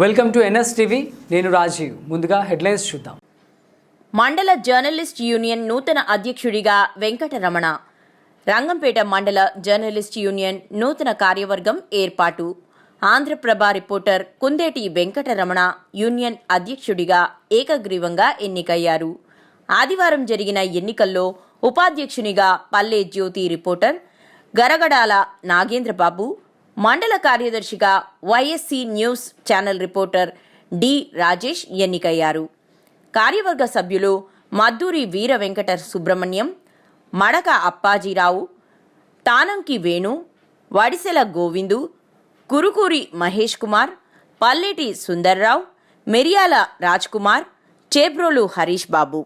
Welcome to NS TV. నేను రాజీవ్. ముందుగా headlines చూద్దాం. మండల జర్నలిస్ట్ యూనియన్ నూతన అధ్యక్షుడిగా వెంకటరమణ. రంగంపేట మండల జర్నలిస్ట్ యూనియన్ నూతన కార్యవర్గం ఏర్పాటు. ఆంధ్రప్రభ రిపోర్టర్ కుందేటి వెంకటరమణ యూనియన్ అధ్యక్షుడిగా ఏకగ్రీవంగా ఎన్నికయ్యారు. ఆదివారం జరిగిన ఎన్నికల్లో ఉపాధ్యక్షునిగా పల్లె జ్యోతి రిపోర్టర్ గరగడాల నాగేంద్రబాబు మండల కార్యదర్శిగా YSC news channel reporter D Rajesh ఎన్నికయ్యారు. కార్యవర్గ సభ్యులు మద్దూరి వీర వెంకట సుబ్రహ్మణ్యం మడక అప్పాజీరావు తానంకి వేణు వడిసెల గోవిందు కురుకూరి మహేష్ కుమార్ పల్లెటి సుందర్రావు మెరియాల రాజ్ కుమార్ చేబ్రోలు హరీష్ బాబు.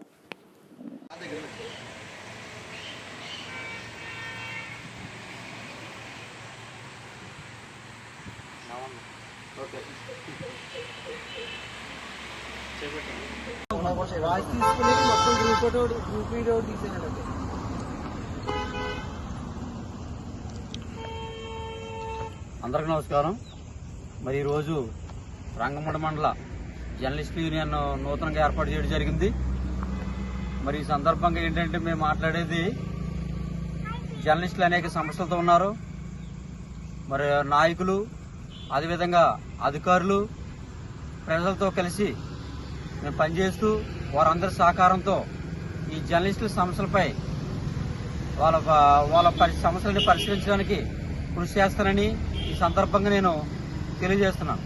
అందరికి తీసుకుని మొత్తం గ్రూప్ ఫోటో గ్రూప్ వీడియో అందరికీ నమస్కారం. మరి ఈరోజు రంగమండ మండల జర్నలిస్ట్ యూనియన్ నూతనంగా ఏర్పాటు చేయడం జరిగింది. మరి ఈ సందర్భంగా ఏంటంటే మేము మాట్లాడేది జర్నలిస్టులు అనేక సమస్యలతో ఉన్నారు. మరి నాయకులు అదేవిధంగా అధికారులు ప్రజలతో కలిసి మేము పనిచేస్తూ వారందరి సహకారంతో ఈ జర్నలిస్టుల సమస్యలపై వాళ్ళ వాళ్ళ పరి సమస్యలను పరిష్కరించడానికి కృషి చేస్తానని ఈ సందర్భంగా నేను తెలియజేస్తున్నాను.